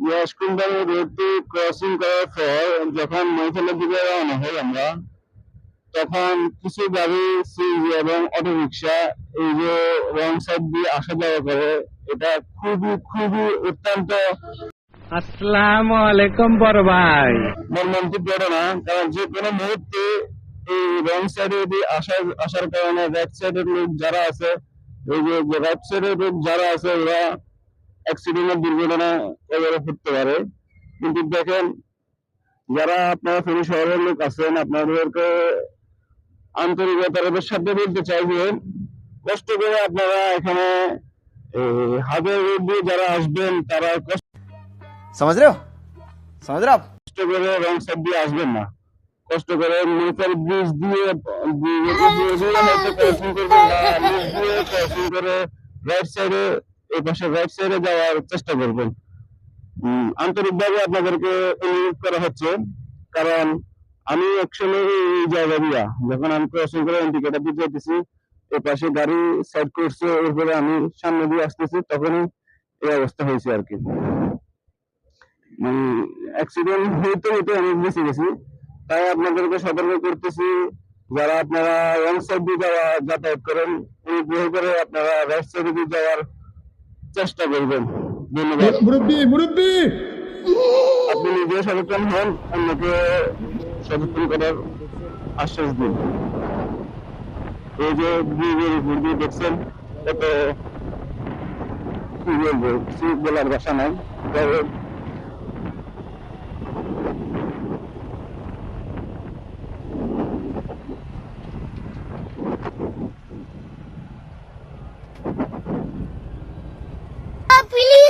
ইয়াস রোডটি crossing করার পর যখন মহিফেলের দিকে রওনা হই আমরা তখন কিছু গাড়ি সিএনজি এবং অটো রিক্সা এই যে রং সাইড দিয়ে আসা যাওয়া করে এটা খুবই খুবই অত্যন্ত আসসালামু আলাইকুম বড় ভাই মর্মান্তিক ঘটনা কারণ যে কোনো মুহূর্তে এই রং সাইডে যদি আসার আসার কারণে রাইট সাইডের লোক যারা আছে এই যে রাইট সাইডের লোক যারা আছে ওরা অ্যাক্সিডেন্ট দুর্ঘটনা এবারে ঘটতে পারে কিন্তু দেখেন যারা আপনারা ফেনী শহরের লোক আছেন আপনাদেরকে আন্তরিকতার সাথে বলতে চাইবেন কষ্ট করে আপনারা এখানে হাতের দিয়ে যারা আসবেন তারা কষ্ট সমাজ সমাজ কষ্ট করে রং সাইড দিয়ে আসবেন না কষ্ট করে নৌকার ব্রিজ দিয়ে দিয়ে ক্রসিং করবেন ব্রিজ দিয়ে ক্রসিং করে রাইট সাইডে এই পাশে রাইট সাইডে যাওয়ার চেষ্টা করবেন। আন্তরিকভাবে আপনাদেরকে অনুরোধ করা হচ্ছে, কারণ আমি অ্যাকচুয়ালি এই জায়গা দিয়া যখন আমি ক্রসিং করে ইন্ডিকেটার দিতে যেতেছি এই পাশে গাড়ি সাইড করছে, এরপরে আমি সামনে দিয়ে আসতেছি, তখনই এই অবস্থা হয়েছে আর কি। মানে অ্যাক্সিডেন্ট হইতে হইতে আমি বেঁচে গেছি। তাই আপনাদেরকে সতর্ক করতেছি, যারা আপনারা রং সাইড দিয়ে যাওয়া যাতায়াত করেন, অনুগ্রহ করে আপনারা রাইট সাইড দিয়ে যাওয়ার চেষ্টা করবেন। ধন্যবাদ। মুরব্বী মুরব্বী! আপনি নিজে সচেতন হন অন্যকে সচেতন করার আশ্বাস দিন। এই যে ব্রিজের উপর দিয়ে দেখছেন এত কি বলব বলার ভাষা নাই। তবে প্লিজ